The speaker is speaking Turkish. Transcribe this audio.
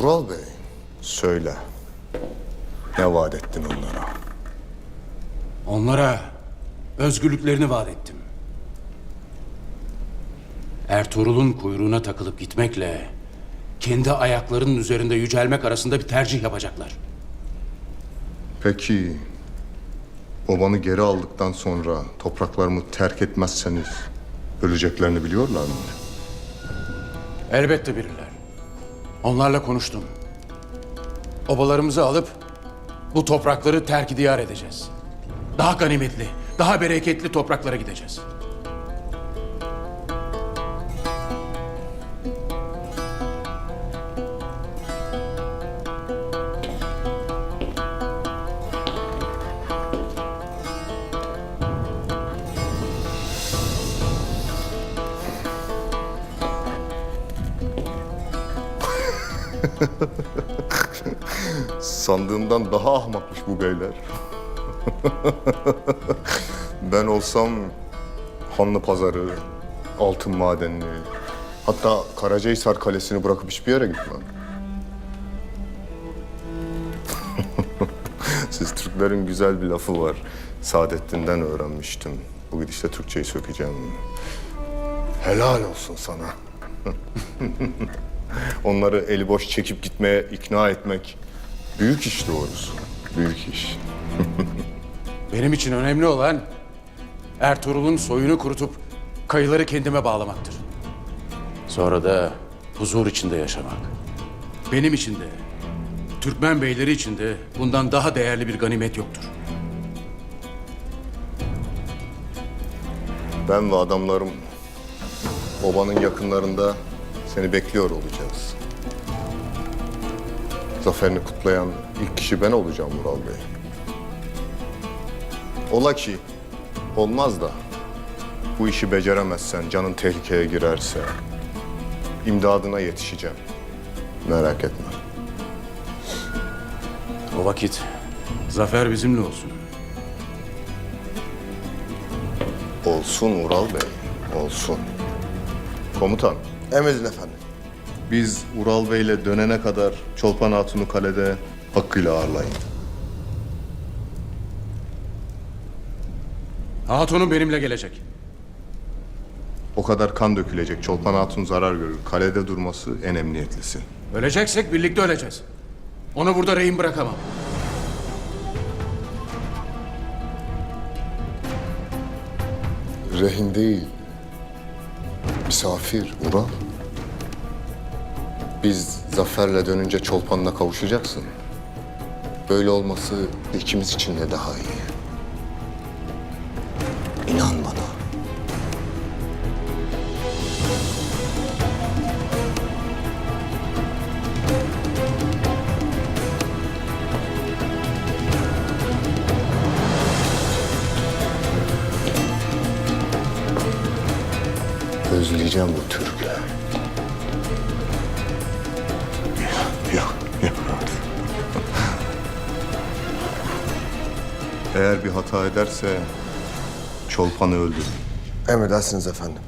Ural Bey, söyle. Ne vaat ettin onlara? Onlara özgürlüklerini vaat ettim. Ertuğrul'un kuyruğuna takılıp gitmekle kendi ayaklarının üzerinde yücelmek arasında bir tercih yapacaklar. Peki, obanı geri aldıktan sonra topraklarımı terk etmezseniz öleceklerini biliyorlar mı? Elbette bilirler. Onlarla konuştum. Obalarımızı alıp bu toprakları terk diyar edeceğiz. Daha ganimetli, daha bereketli topraklara gideceğiz. Sandığımdan daha ahmakmış bu beyler. ben olsam Hanlı Pazarı, Altın Madenini, hatta Karacahisar Kalesi'ni bırakıp hiçbir yere gitmem. Siz Türklerin güzel bir lafı var. Saadettin'den öğrenmiştim. Bu gidişle Türkçeyi sökeceğim. Helal olsun sana. Onları eli boş çekip gitmeye ikna etmek büyük iş doğrusu. Büyük iş. Benim için önemli olan Ertuğrul'un soyunu kurutup kayıları kendime bağlamaktır. Sonra da huzur içinde yaşamak. Benim için de, Türkmen beyleri için de bundan daha değerli bir ganimet yoktur. Ben ve adamlarım obanın yakınlarında seni bekliyor olacağız. Zaferini kutlayan ilk kişi ben olacağım Mural Bey. Ola ki olmaz da bu işi beceremezsen, canın tehlikeye girerse imdadına yetişeceğim. Merak etme. O vakit zafer bizimle olsun. Olsun Ural Bey, olsun. Komutan, Emredin efendim. biz Ural Bey'le dönene kadar Çolpan Hatun'u kalede hakkıyla ağırlayın. Hatun'un benimle gelecek. O kadar kan dökülecek, Çolpan Hatun zarar görür. Kalede durması en emniyetlisi. Öleceksek birlikte öleceğiz. Onu burada rehin bırakamam. Rehin değil, misafir Ural. Biz zaferle dönünce Çolpan'la kavuşacaksın. Böyle olması ikimiz için de daha iyi. İnan bana. Özleyeceğim bu Türk'ü. Yok, yok. Eğer bir hata ederse Çolpan'ı öldür. Emredersiniz efendim.